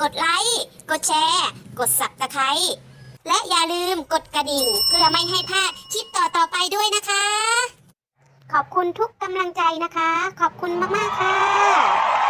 กดไลค์ กดแชร์ กดสับตะไคร้และอย่าลืมกดกระดิ่ง เพื่อไม่ให้พลาดคลิปต่อๆไปด้วยนะคะ ขอบคุณทุกกำลังใจนะคะ ขอบคุณมากๆค่ะ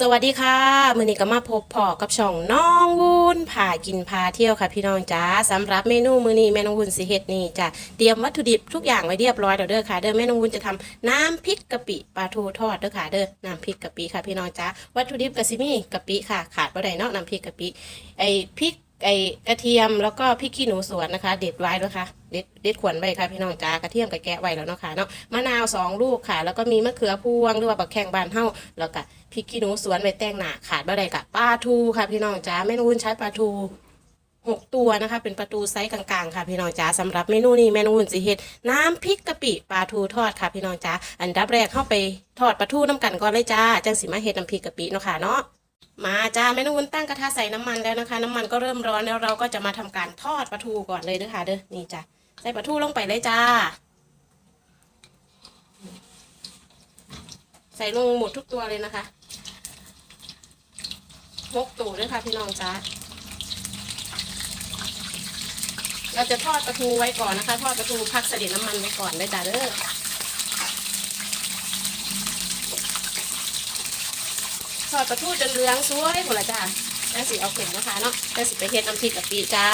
สวัสดีค่ะ มือนี้ก็มาพบพอกับช่องน้องวุ้นพากินพาเที่ยวค่ะ พี่น้องจ้าสำหรับเมนูมือนี้แม่น้องวุ้นสิเฮ็ดนี่จะเตรียมวัตถุดิบทุกอย่างไว้เรียบร้อยแล้วเด้อค่ะเด้อแม่น้องวุ้นจะทำน้ำพริกกะปิปลาทูทอดเด้อค่ะเด้อน้ำพริกกะปิค่ะพี่น้องจ้าวัตถุดิบกะซิมี่กะปิค่ะ ขาดบ่ได้เนาะน้ำพริกกะปิไอพริก ไอ้กระเทียมแล้วก็พริกขี้หนูสวนนะคะ เด็ดไว้แล้วค่ะเด็ดเด็ดขวนไว้ค่ะพี่น้องจ้ากระเทียมกับแกะไว้แล้วเนาะค่ะเนาะมะนาวสองลูกค่ะ แล้วก็มีมะเขือพวงหรือว่าบักแข้งบานเฮาแล้วก็พริกขี้หนูสวนไว้แต่งหนาขาดบ่ได้กับปลาทูค่ะพี่น้องจ้าแม่นุ่นใช้ปลาทูหกตัวนะคะ เป็นปลาทูไซส์กลางๆค่ะพี่น้องจ้าสำหรับเมนูนี้แม่นุ่นสิเฮ็ดน้ำพริกกะปิปลาทูทอดค่ะพี่น้องจ้าอันดับแรกเข้าไปทอดปลาทูน้ำกันก่อนเลยจ้าจังสิมาเฮ็ดน้ำพริกกะปิเนาะค่ะเนาะ มาจ้าแม่นุ่นตั้งกระทะใส่น้ำมันแล้วนะคะ น้ำมันก็เริ่มร้อนแล้วเราก็จะมาทำการทอดปลาทูก่อนเลยเด้อค่ะเด้อนี่จ้าใส่ปลาทูลงไปเลยจ้า ใส่ลงหมดทุกตัวเลยนะคะมกตูด้วยค่ะพี่น้องจ้าเราจะทอดปลาทูไว้ก่อนนะคะ ทอดปลาทูพักเสด็จน้ำมันไว้ก่อนเลยจ้าเด้อ ทอดปลาทูจนเหลืองสวยหมดละจ้าแล้วสิเอาเข็มนะคะเนาะแล้วสิไปเฮ็ดน้ำพริกกะปิจ้า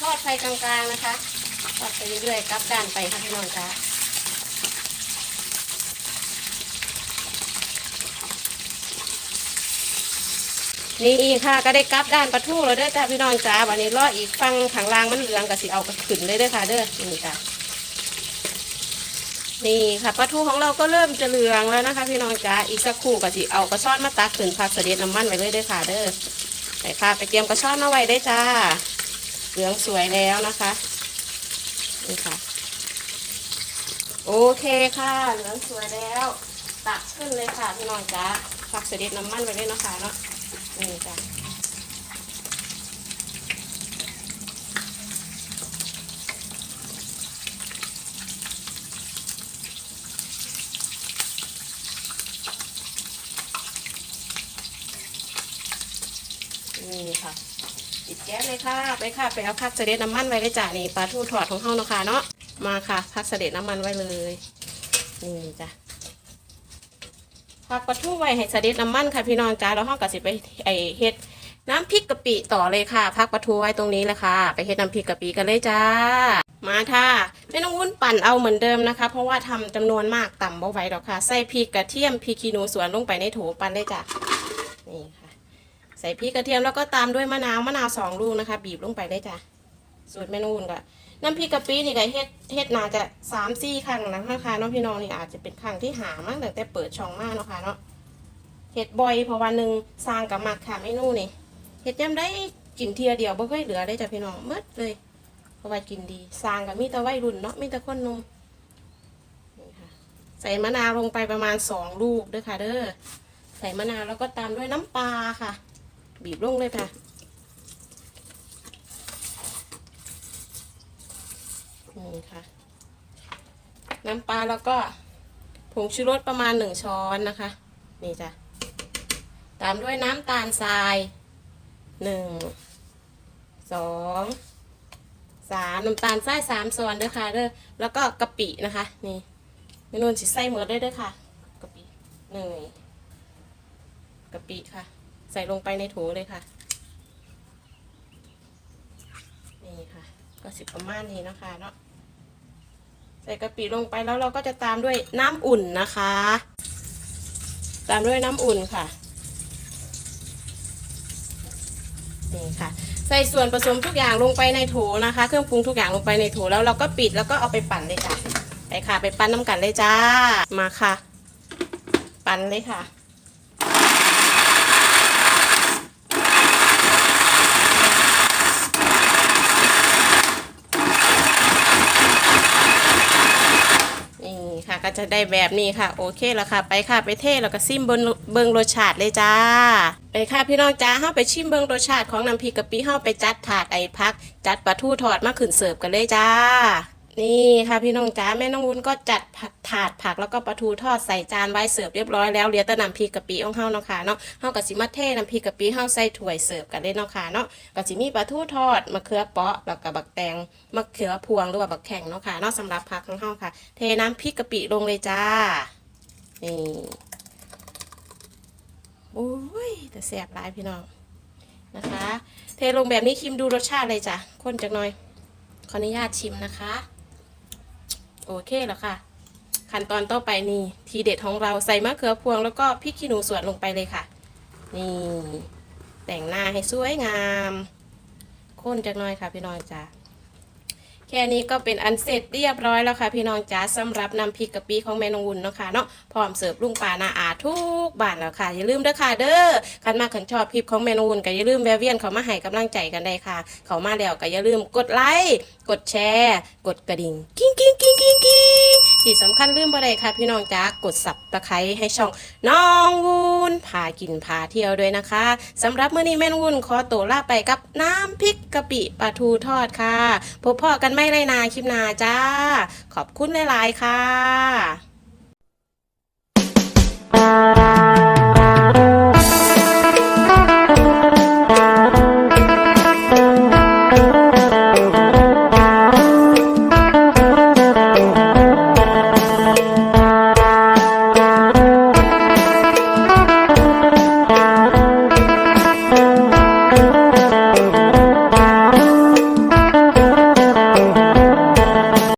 ทอดไฟกลางๆนะคะทอดไปเรื่อยๆกลับด้านไปค่ะพี่น้องจ้านี่ค่ะก็ได้กลับด้านปลาทูแล้วเด้อจ้าพี่น้องจ้าวันนี้รออีกฟังข้างล่างมันเหลืองก็สิเอากระขึ้นเลยเด้อค่ะเด้อนี่จ้า นี่ค่ะปลาทูของเราก็เริ่มจะเหลืองแล้วนะคะ พี่น้องจ้าอีกสักครู่ก็สิเอากระชอนมาตักขึ้นพักเสด็จน้ำมันไว้เลยด้อค่ะเด้อไปค่ะไปเตรียมกระชอนมาไว้ได้จ้า เหลืองสวยแล้วนะคะนี่ค่ะ โอเคค่ะ เหลืองสวยแล้ว ตักขึ้นเลยค่ะพี่น้องจ้าพักเสด็จน้ำมันไว้เลยนะคะเนาะนี่จ้ะ นี่ค่ะปิดแก๊สเลยค่ะ ไปค่ะ ไปเอาพักเสด็จน้ำมันไว้เลยจ้ะนี่ปลาทูทอดของเฮาเนาะค่ะเนาะ มาค่ะพักเสด็จน้ำมันไว้เลย นี่จ้ะผักปลาทูไว้ให้เสด็จน้ำมันค่ะพี่น้องจ้าแล้วห้องก็สิไปไอเฮ็ดน้ำพริกกะปิต่อเลยค่ะพักปลาทูไว้ตรงนี้แหละค่ะ ไปเฮ็ดน้ำพริกกะปิกันเลยจ้า มาค่ะไม่ต้องวุ้นปั่นเอาเหมือนเดิมนะคะ เพราะว่าทำจำนวนมากต่ำเบ่ไวหรอกค่ะ ใส่พริกกระเทียมพริกขี้หนูสวนลงไปในโถปั่นเลยจ้ะนี่ค่ะ ใส่พริกกระเทียมแล้วก็ตามด้วยมะนาวมะนาวสองลูกนะคะ บีบลงไปเลยจ้ะสูตรแม่นุ่นก็น้ำพริกกะปินี่ก็เฮ็ดเฮ็ดนาจะสามสี่ครั้งนะคะน้องพี่น้องนี่อาจจะเป็นครั้งที่หามากตั้งแต่เปิดช่องมาเนาะค่ะเนาะเห็ดบ่อยเพราะวันหนึ่งสร้างกับมักค่ะเมนูนี่เห็ดยำได้กินเทียเดียวบ่เคยเหลือเลยจ้ะพี่น้องหมดเลยเพราะว่ากินดีสร้างกับมีแต่วัยรุ่นเนาะมีแต่คนนมใส่มะนาวลงไปประมาณสองลูกเด้อค่ะ เด้อใส่มะนาวแล้วก็ตามด้วยน้ำปลาค่ะ บีบลงเลยค่ะนี่ค่ะ น้ำปลาแล้วก็ผงชูรสประมาณหนึ่งช้อนนะคะ นี่จ้ะ ตามด้วยน้ำตาลทรายหนึ่งสองสามน้ำตาลทรายสามส่วนด้อค่ะเด้อแล้วก็กะปินะคะ นี่เมนูสิใส่หมดได้เด้อค่ะกะปิหนึ่งกะปิค่ะ ใส่ลงไปในโถเลยค่ะ นี่ค่ะ ก็สิประมาณนี้นะคะเนาะใส่กะปิลงไปแล้วเราก็จะตามด้วยน้ำอุ่นนะคะ ตามด้วยน้ำอุ่นค่ะนี่ค่ะ ใส่ส่วนผสมทุกอย่างลงไปในโถนะคะ เครื่องปรุงทุกอย่างลงไปในโถแล้วเราก็ปิดแล้วก็เอาไปปั่นเลยจ้ะไปค่ะ ไปปั้นน้ำกันเลยจ้ามาค่ะ ปั่นเลยค่ะ นี่ค่ะ ก็จะได้แบบนี้ค่ะ โอเคแล้วค่ะ ไปค่ะไปเทแล้วก็ซิมเบิงเบิงรสชาติเลยจ้า ไปค่ะพี่น้องจ้าเฮาไปชิมเบิงรสชาติของน้ำพริกกะปิเฮาไปจัดถาดไอพัก จัดปลาทูทอดมาขึ้นเสิร์ฟกันเลยจ้า นี่ค่ะพี่น้องจ๋าแม่น้องวุ้นก็จัดถาดผักแล้วก็ปลาทูทอดใส่จานไว้เสิร์ฟเรียบร้อยแล้วเหลือแต่น้ำพริกกะปิของเฮาเนาะค่ะเนาะเฮาก็สิมาเทน้ำพริกกะปิเฮาใส่ถ้วยเสิร์ฟกันได้เนาะค่ะเนาะก็สิมีปลาทูทอดมะเขือเปาะแล้วก็บักแตงมะเขือพวงหรือว่าบักแข็งเนาะค่ะเนาะสำหรับผักของเฮาค่ะ เทน้ำพริกกะปิลงเลยจ้านี่โอ้ยแต่แซ่บหลายพี่น้องนะคะ เทลงแบบนี้ชิมดูรสชาติเลยจ้ะข้นจักหน่อยขออนุญาตชิมนะคะ โอเคแล้วค่ะ ขั้นตอนต่อไปนี่ทีเด็ดของเราใส่มะเขือพวงแล้วก็พริกขี้หนูสวนลงไปเลยค่ะ นี่ แต่งหน้าให้สวยงามข้นจักหน่อยค่ะพี่น้องจ้าแค่นี้ก็เป็นอันเสร็จเรียบร้อยแล้วค่ะ พี่น้องจ๋าสำหรับน้ำพริกกะปิของแม่นงวุ้นเนาะค่ะเนาะพร้อมเสิร์ฟลุงป่านาอาทุกบ้านแล้วค่ะ อย่าลืมเด้อค่ะเด้อคันมาขันชอบคลิปของแม่นงวุ้นก็อย่าลืมแวะเวียนเขามาให้กำลังใจกันได้ค่ะ เขามาแล้วก็อย่าลืมกดไลค์ กดแชร์ กดกระดิ่งกิ้งกิ้งกิ้งกิ้งกิ้งที่สำคัญลืมอะไรค่ะพี่น้องจ้ากดสับตะไคร้ให้ช่องน้องวุ้นพากินพาเที่ยวด้วยนะคะสำหรับมื้อนี้แม่นวุ้นขอตัวลาไปกับน้ำพริกกะปิปลาทูทอดค่ะพบพ่อกันไม่ไรนาคลิปนาจ้า ขอบคุณหลายๆค่ะ